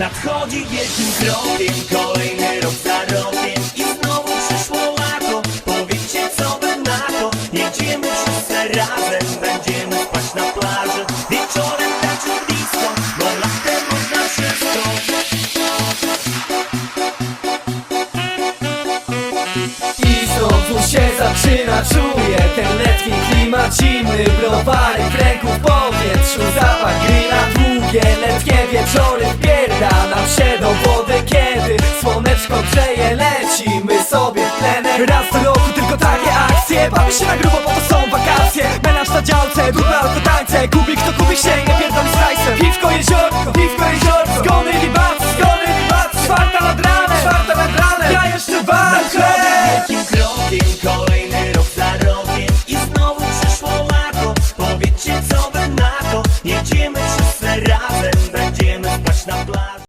Nadchodzi wielkim krokiem Kolejny rok za rokiem I znowu przyszło lato Powiedzcie co by na to? Jedziemy wszyscy razem. Będziemy spać na plaży. Wieczorem tańczyć disco Bo latem można wszystko I znowu się zaczyna, czuję ten letni klimat zimny. Browary w ręku lecimy sobie w Raz do roku tylko takie akcje. Bawi się na grubo, bo to są wakacje. Menaż na działce, dupla albo tańce. Kubik to kubik sięga, pierdol z hajsem Piwko jeziorko, piwko jeziorko. Zgony i bat, zgony i bat Czwarta nad ranem, czwarta nad ranem. Ja jeszcze walczę. Wielkim krokiem, kolejny rok za I znowu przyszło lato Powiedzcie co wy na to? Jedziemy wszyscy razem Będziemy spać na plaży